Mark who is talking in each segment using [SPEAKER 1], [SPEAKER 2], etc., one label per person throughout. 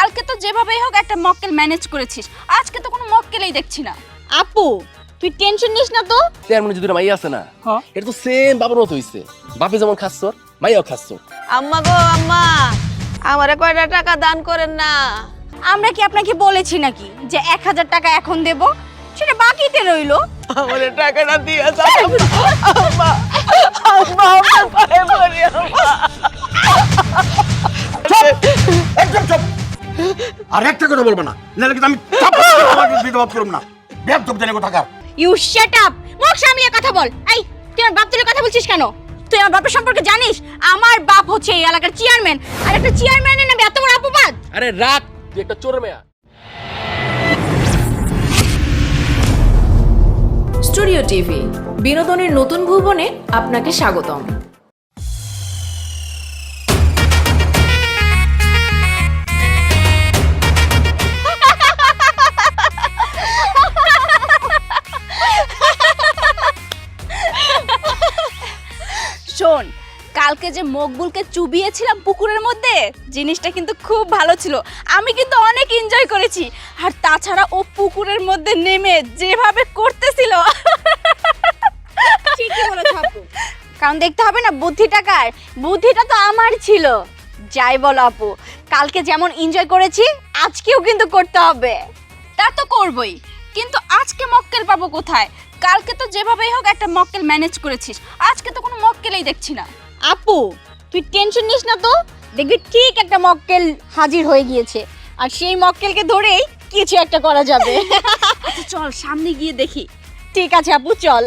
[SPEAKER 1] কালকে তো যেভাবেই হোক একটা মক্কেল ম্যানেজ করেছিস। আজকে তো কোনো মক্কেলেই দেখছি না।
[SPEAKER 2] আপু তুই টেনশন নিস না তো।
[SPEAKER 3] তের মনে যদি মাই আছে না?
[SPEAKER 4] হ্যাঁ।
[SPEAKER 3] এটা তো সেম বাবার মতো হইছে। বাপে যেমন খাচ্ছর মাইয়াও খাচ্ছর
[SPEAKER 5] আম্মা গো আম্মা আমারে কয়টা টাকা দান করেন না।
[SPEAKER 1] আমরা কি আপনাকে বলেছি নাকি যে এক হাজার টাকা এখন দেব? সেটা বাকিতে রইল।
[SPEAKER 5] আমারে টাকাটা দিয়ে যাও। আম্মা আম্মা পায়ে পড়ি আম্মা।
[SPEAKER 6] একদম চুপ। আর একটা কথা বলব না। নাহলে কিন্তু আমি করব না। ব্যাগ চুপ জানি কোথাকার।
[SPEAKER 2] ইউ শাট আপ মুখ সামলিয়ে কথা বল। এই তুই আমার বাপ তুলে কথা বলছিস কেন?
[SPEAKER 1] তুই আমার বাপের সম্পর্কে জানিস? আমার বাপ হচ্ছে এই এলাকার চেয়ারম্যান
[SPEAKER 2] আর একটা চেয়ারম্যানের নামে এত বড় অপবাদ!
[SPEAKER 3] আরে রাখ তুই একটা চোর মেয়া।
[SPEAKER 7] স্টুডিও টিভি বিনোদনের নতুন ভুবনে আপনাকে স্বাগতম।
[SPEAKER 1] যে মকবুলকে চুবিয়েছিলাম পুকুরের মধ্যে জিনিসটা কিন্তু খুব ভালো ছিল। আমি কিন্তু অনেক এনজয় করেছি। আর তাছাড়া ও পুকুরের মধ্যে নেমে যেভাবে করতেছিল।
[SPEAKER 2] ঠিকই বলেছ আপু।
[SPEAKER 1] কারণ দেখতে হবে না বুদ্ধিটা কার? বুদ্ধিটা তো আমার ছিল। যাই বলো আপু কালকে যেমন এনজয় করেছি আজকেও কিন্তু করতে হবে। তা তো করবই। কিন্তু আজকে মক্কেল পাবো কোথায়? কালকে তো যেভাবেই হোক একটা মক্কেল ম্যানেজ করেছিস। আজকে তো কোনো মক্কেলেই দেখছি না।
[SPEAKER 2] আপু তুই টেনশন নিস না তো। দেখবি ঠিক একটা মক্কেল হাজির হয়ে গিয়েছে। আর সেই মক্কেলকে ধরেই কিছু একটা করা যাবে।
[SPEAKER 1] আচ্ছা চল সামনে গিয়ে দেখি।
[SPEAKER 2] ঠিক আছে আপু চল।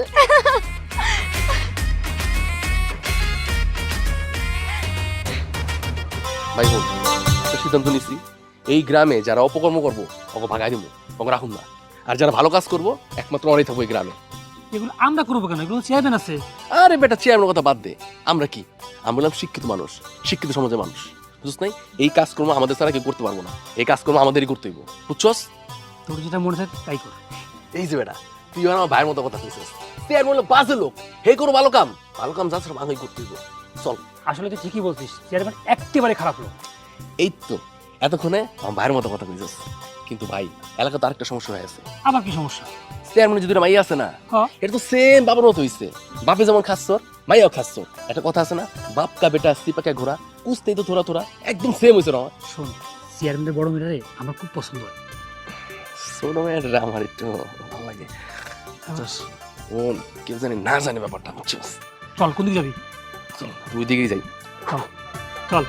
[SPEAKER 3] ভাই বোন একটা সিদ্ধান্ত নিছি। এই গ্রামে যারা অপকর্ম করব ওকে ভাগাই দিব। ওকে রাখুন না। আর যারা ভালো কাজ করব একমাত্র অনেক থাকব এই গ্রামে।
[SPEAKER 4] এগুলো আমরা করব কেন? এগুলো চেয়ারম্যান আছে।
[SPEAKER 3] আরে বেটা চেয়ারম্যানের কথা বাদ দে। আমরা কি? আমরা শিক্ষিত মানুষ শিক্ষিত সমাজের মানুষ। বুঝছ নাই? এই কাজকর্ম আমাদের ছাড়া কেউ করতে পারব না। এই কাজকর্ম আমাদেরই করতে হইব। বুঝছস?
[SPEAKER 4] তোর যেটা মনে থাকে তাই কর।
[SPEAKER 3] এই যে বেটা তুই আমার ভাইয়ের মতো কথা কইছিস। চেয়ারম্যান হলো বাজে লোক। হে করো ভালো কাম। ভালো কাম যা ভাঙাই করতে হইব। চল।
[SPEAKER 4] আসলে তুই ঠিকই বলছিস চেয়ারম্যান একেবারে খারাপ লোক।
[SPEAKER 3] এই তো এতক্ষণে আমার ভাইয়ের মতো কথা কইছিস। কিন্তু ভাই এলাকাতে আরেকটা সমস্যা হয়ে আছে।
[SPEAKER 4] আবার কি সমস্যা?
[SPEAKER 3] চেয়ারম্যান যদি মাই আছে না
[SPEAKER 4] হ্যাঁ।
[SPEAKER 3] এটা তো সেম বাবার মতো হইছে। বাপে যেমন খাচ্ছর মাইয়াও খাচ্ছর। একটা কথা আছে না বাপ কা বেটা সিপাকা ঘোড়া কুস্তেই তো থোড়া থোড়া একদম সেম হইছে না
[SPEAKER 4] শোন চেয়ারম্যানের বড় মেয়েরে আমার খুব পছন্দ হয়।
[SPEAKER 3] ছোট মেয়েটা আমার একটু ভালো লাগে? ও কেউ জানি না জানে ব্যাপারটা বুঝছস?
[SPEAKER 4] চল কোন দিকে যাবি?
[SPEAKER 3] চল দুই দিকেই যাই।
[SPEAKER 4] চল চল।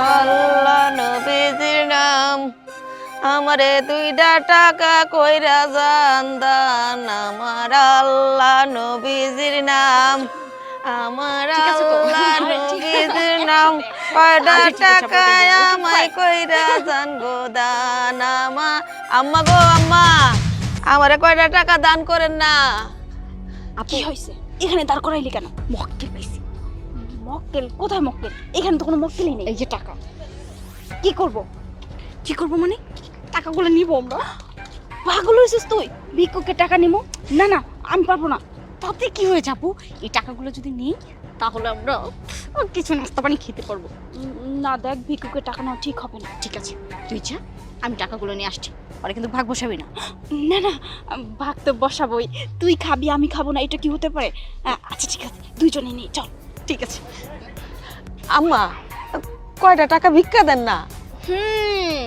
[SPEAKER 5] আল্লাহ নবীজির নাম। আমারে দুইটা টাকা কইরা জান দান। আমার আল্লাহ নবীজির নাম। আমার? আল্লাহ। নবীজির নাম। কয়টা
[SPEAKER 1] দেখব।
[SPEAKER 5] আমায় কইরা জান গো দান। আমা আম্মা গো আম্মা। আমারে কয়টা টাকা দান করেন না।
[SPEAKER 1] কি হয়েছে এখানে দাঁড় করাইলি কেন? পাইছি মক্কেল? কোথায় মক্কেল? এখানে তো কোনো মক্কেলই নেই।
[SPEAKER 2] এই যে টাকা।
[SPEAKER 1] কি করব? কি করব মানে? টাকাগুলো নিব আমরা। পাগল হয়েছিস তুই? ভিক্ষুকের টাকা নিব? না না আমি পারব না। তাতে কি হয়ে যাব? এই টাকাগুলো যদি নিই তাহলে আমরা কিছু নাস্তা পানি খেতে পারব। না দেখ ভিক্ষুকের টাকা নেওয়া ঠিক হবে না। ঠিক আছে তুই যা আমি টাকাগুলো নিয়ে আসছি। পরে কিন্তু ভাগ বসাবি না। না না ভাগ তো বসাবোই। তুই খাবি আমি খাব না এটা কি হতে পারে? আচ্ছা ঠিক আছে দুইজনে নিয়ে চল। ঠিক আছে।
[SPEAKER 5] আম্মা কয়টা টাকা ভিক্ষা দেন না?
[SPEAKER 1] হুম।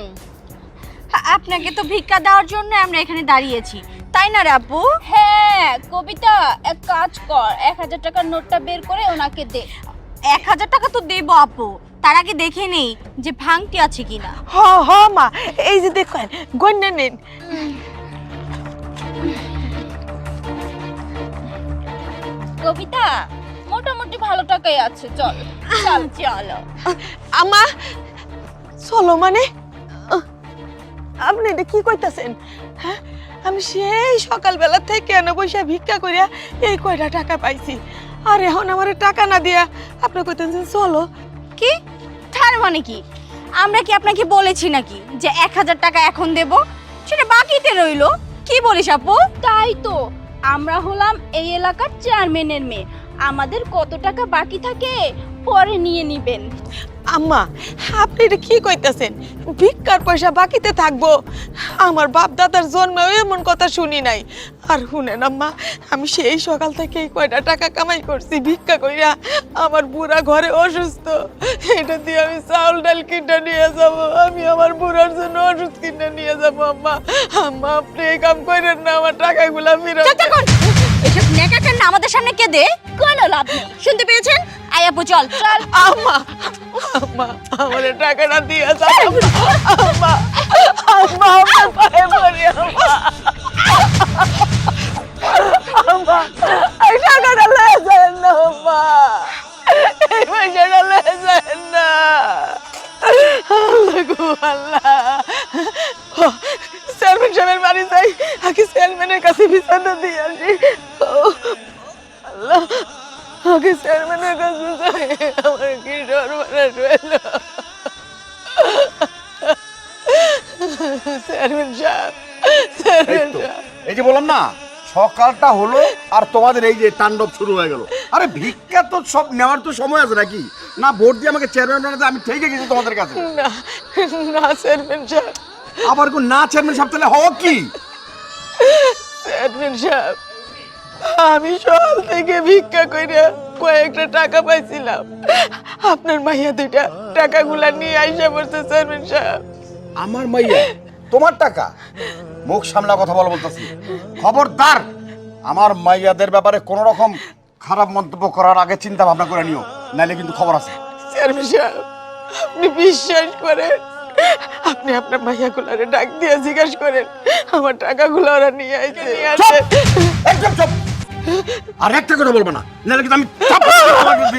[SPEAKER 1] আপনাকে তো ভিক্ষা দেওয়ার জন্য আমরা এখানে দাঁড়িয়েছি তাই না রে আপু হ্যাঁ কবিতা এক কাজ কর এক হাজার টাকার নোটটা বের করে ওনাকে দে। এক হাজার টাকা তো দেবো আপু তার আগে দেখে নেই যে ভাঙটি আছে কিনা।
[SPEAKER 5] হ হ মা এই যে দেখেন গন্যা নেন।
[SPEAKER 1] কবিতা মোটামুটি ভালো টাকাই আছে চল। চল চলো।
[SPEAKER 5] আমা চলো মানে? আপনি এটা কি কইতাছেন? হ্যাঁ আমি সেই সকালবেলা থেকে এনে বসে ভিক্ষা করিয়া এই কয়টা টাকা পাইছি। আর এখন আমার টাকা না দিয়া আপনি কইতেছেন চলো।
[SPEAKER 1] কি? তার মানে কি? আমরা কি আপনাকে বলেছি নাকি যে এক হাজার টাকা এখন দেব? সেটা বাকিতে রইল। কি বলিস আপু? তাই তো। আমরা হলাম এই এলাকার চেয়ারম্যানের মেয়ে। আমাদের কত টাকা বাকি থাকে পরে নিয়ে নিবেন।
[SPEAKER 5] আম্মা আপনি এটা কি কইতাছেন? ভিক্ষার পয়সা বাকিতে থাকব। আমার বাপ দাদার জন্মেও এমন কথা শুনি নাই। আর শুনেন আম্মা আমি সেই সকাল থেকে এই কয়টা টাকা কামাই করছি ভিক্ষা কইরা। আমার বুড়া ঘরে অসুস্থ। এটা দিয়ে আমি চাউল ডাল কিনে নিয়ে যাব। আমি আমার বুড়ার জন্য ওষুধ কিনে নিয়ে যাব আম্মা। আম্মা আপনি এই কাম করেন না আমার টাকাগুলা ফিরে
[SPEAKER 2] এসব আমাদের সামনে কেঁদে দে? কোনো লাভ নেই। শুনতে পেয়েছেন? আই আপু চল। চল।
[SPEAKER 5] আম্মা আম্মা আমার টাকাটা দিয়ে যাও আম্মা আম্মা আগে চেয়ারম্যানের কাছে যাই আমার কি সর্বনাশ হইল চেয়ারম্যান সাহেব
[SPEAKER 6] এই
[SPEAKER 5] চেয়ারম্যান সাহেব।
[SPEAKER 6] এই যে বললাম না সকালটা হলো আর তোমাদের এই যে তাণ্ডব শুরু হয়ে গেল। আরে ভিক্ষা তো সব নেওয়ার তো সময় আছে নাকি? না ভোট দিয়ে আমাকে চেয়ারম্যান বানাতে আমি থেকে গেছি তোমাদের কাছে।
[SPEAKER 5] না না চেয়ারম্যান সাহেব।
[SPEAKER 6] আবার কোন না চেয়ারম্যান সাহেব তাহলে হওয়া কি?
[SPEAKER 5] চেয়ারম্যান সাহেব আমি সকাল থেকে ভিক্ষা করে কয়েকটা টাকা পাইছিলাম। আপনার মাইয়া দুইটা টাকাগুলা নিয়ে আইসা পড়ছে চেয়ারম্যান সাহেব।
[SPEAKER 6] আমার মাইয়া? তোমার টাকা? মুখ সামলা কথা বলা বলতেছি। খবরদার! আমার মাইয়াদের ব্যাপারে কোন রকম খারাপ মন্তব্য করার আগে চিন্তা ভাবনা করে নিও নাইলে কিন্তু খবর আছে।
[SPEAKER 5] চেয়ারম্যান সাহেব আপনি বিশ্বাস করেন? আপনি আপনার মাইয়াগুলারে ডাক দিয়ে জিজ্ঞাসা করেন আমার টাকাগুলো ওরা নিয়ে আইছে।
[SPEAKER 6] আর একটা কথা বলব না। নাহলে কিন্তু আমি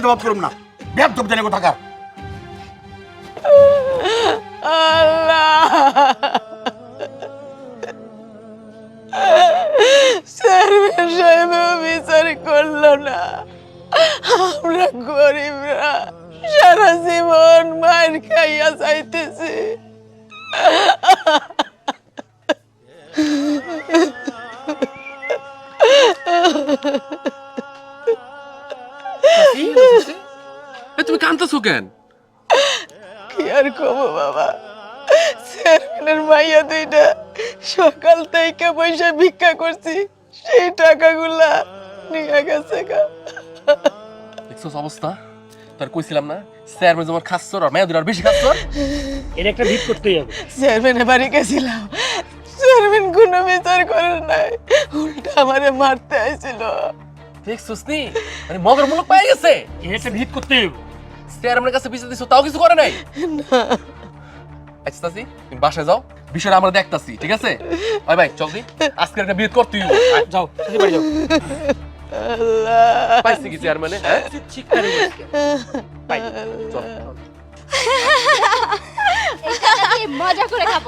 [SPEAKER 6] ভাব করব না। বেয়াদব জানি কোথাকার।
[SPEAKER 5] আল্লাহ। বিচার না। আমরা গরিবরা সারা জীবন খাইয়া চাইতেছি
[SPEAKER 3] তুমি কান্দতেছো কেন?
[SPEAKER 5] কি আর কব বাবা? চেয়ারম্যানের মাইয়া দুইটা সকাল থেকে পয়সা ভিক্ষা করছি সেই টাকাগুলা নিয়ে গেছে গা।
[SPEAKER 3] দেখছ অবস্থা? তার কইছিলাম না স্যার মেজে আমার খাচ্ছর আর মেয়াদুর আর বেশি খাচ্ছর
[SPEAKER 4] এর একটা ভিত করতেই হবে।
[SPEAKER 5] চেয়ারম্যানের বাড়ি গেছিলাম। চেয়ারম্যান কোনো বিচার করেন নাই। উল্টা আমারে মারতে আইছিল।
[SPEAKER 3] দেখছোস নি মানে মগর মুলক পাই গেছে
[SPEAKER 4] এর ভিত
[SPEAKER 3] স্যার কাছে পিছিয়ে দিছো তাও কিছু করে নাই? আচ্ছা তাসি, তুমি বাসায় যাও। বিষয়টা আমরা দেখতাছি ঠিক আছে? ভাই ভাই চল দি। আজকে একটা বিয়ে। আয়,
[SPEAKER 4] যাও বাড়ি যাও।
[SPEAKER 5] আল্লাহ।
[SPEAKER 3] পাইছি কি চেয়ার মানে চল।
[SPEAKER 2] মজা করে খাব।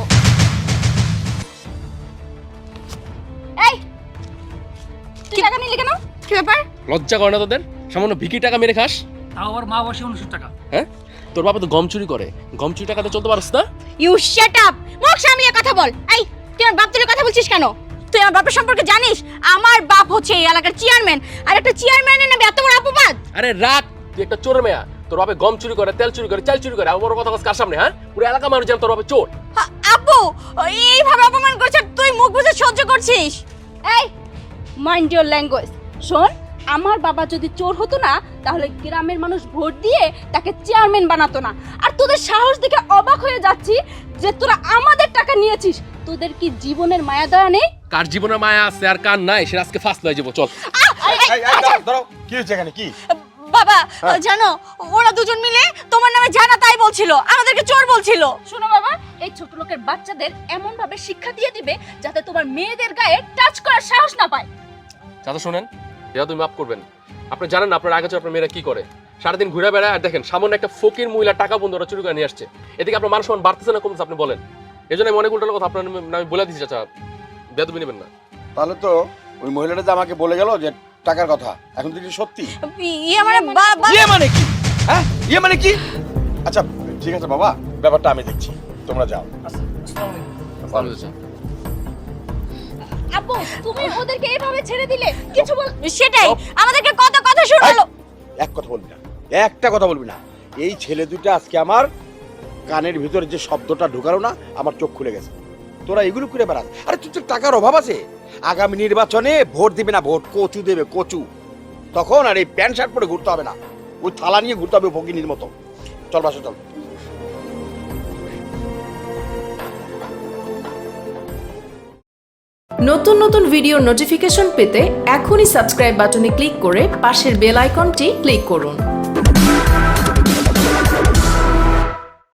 [SPEAKER 2] টাকা নিলি কেন? কি ব্যাপার?
[SPEAKER 3] লজ্জা করে না তোদের? সামান্য ভিকি টাকা মেরে খাস।
[SPEAKER 4] তাও আবার মা বসে উনষাট টাকা।
[SPEAKER 3] হ্যাঁ? তোর বাবা তো গম চুরি করে। গম চুরি টাকাতে চলতে পারস না?
[SPEAKER 2] ইউ শাট আপ মুখ সামলিয়ে কথা বল। এই তুই আমার বাপ তুলে কথা বলছিস কেন? তুই আমার বাপের সম্পর্কে জানিস? আমার বাপ হচ্ছে এই এলাকার চেয়ারম্যান আর একটা চেয়ারম্যানের নামে এত বড় অপবাদ!
[SPEAKER 3] আরে রাখ! তুই একটা চোর মেয়া। তোর বাপে গম চুরি করে তেল চুরি করে চাল চুরি করে। আমার বড় কথা কার সামনে হ্যাঁ? পুরো এলাকা মানুষ জানে তোর বাপে চোর।
[SPEAKER 2] আপু এইভাবে অপমান করছে তুই মুখ বুঝে সহ্য করছিস।
[SPEAKER 1] এই মাইন্ড ইওর ল্যাঙ্গুয়েজ শোন আমার বাবা যদি চোর হতো না তাহলে গ্রামের মানুষ ভোট দিয়ে তাকে চেয়ারম্যান বানাতো না। আর তোদের সাহস দেখে অবাক হয়ে যাচ্ছি যে তোরা আমাদের টাকা নিয়েছিস। তোদের কি জীবনের মায়া দয়া নেই?
[SPEAKER 3] কার জীবনের মায়া আছে আর কার নাই সেটা আজকে ফার্স্ট লয়ে যাব চল।
[SPEAKER 6] কি হয়েছে এখানে কি?
[SPEAKER 2] বাবা জানো ওরা দুজন মিলে তোমার নামে জানা তাই বলছিল আমাদেরকে চোর বলছিল।
[SPEAKER 1] শোনো বাবা এই ছোট লোকের বাচ্চাদের এমন ভাবে শিক্ষা দিয়ে দিবে যাতে তোমার মেয়েদের গায়ে টাচ করার সাহস না পায়।
[SPEAKER 3] চাচা শোনেন। এটা তুমি মাফ করবেন। আপনি জানেন আপনার আগে আপনার মেয়েরা কি করে? সারাদিন ঘুরে বেড়ায় আর দেখেন সামান্য একটা ফকির মহিলা টাকা বন্ধু ওরা চুরি করে নিয়ে আসছে। এদিকে আপনার মান সম্মান বাড়তেছে না কমতেছে আপনি বলেন। এই জন্য আমি অনেক উল্টালো কথা আপনার আমি বলে দিচ্ছি চাচা। বেদবি নেবেন না।
[SPEAKER 6] তাহলে তো ওই মহিলাটা যে আমাকে বলে গেল যে টাকার কথা এখন তো সত্যি?
[SPEAKER 2] ইয়ে মানে বাবা
[SPEAKER 6] ইয়ে মানে কি? হ্যাঁ? ইয়ে মানে কি? আচ্ছা ঠিক আছে বাবা ব্যাপারটা আমি দেখছি। তোমরা যাও।
[SPEAKER 4] আসসালামু আলাইকুম।
[SPEAKER 1] আপু তুমি ওদেরকে এইভাবে ছেড়ে দিলে কিছু বল
[SPEAKER 2] সেটাই। আমাদেরকে কত কথা শোনালো।
[SPEAKER 6] এক কথা বলবি না। একটা কথা বলবি না। এই ছেলে দুটো আজকে আমার কানের ভিতরে যে শব্দটা ঢুকালো না আমার চোখ খুলে গেছে। তোরা এগুলো করে বেড়াস। আরে তুই তো টাকার অভাব আছে। আগামী নির্বাচনে ভোট দিবে না ভোট কচু দেবে কচু। তখন আর এই প্যান্ট শার্ট পরে ঘুরতে হবে না। ওই থালা নিয়ে ঘুরতে হবে ভগিনীর মতো। চল বাসা চল।
[SPEAKER 7] নতুন নতুন ভিডিওর নোটিফিকেশন পেতে এখনই সাবস্ক্রাইব বাটনে ক্লিক করে পাশের বেল আইকনটি ক্লিক করুন।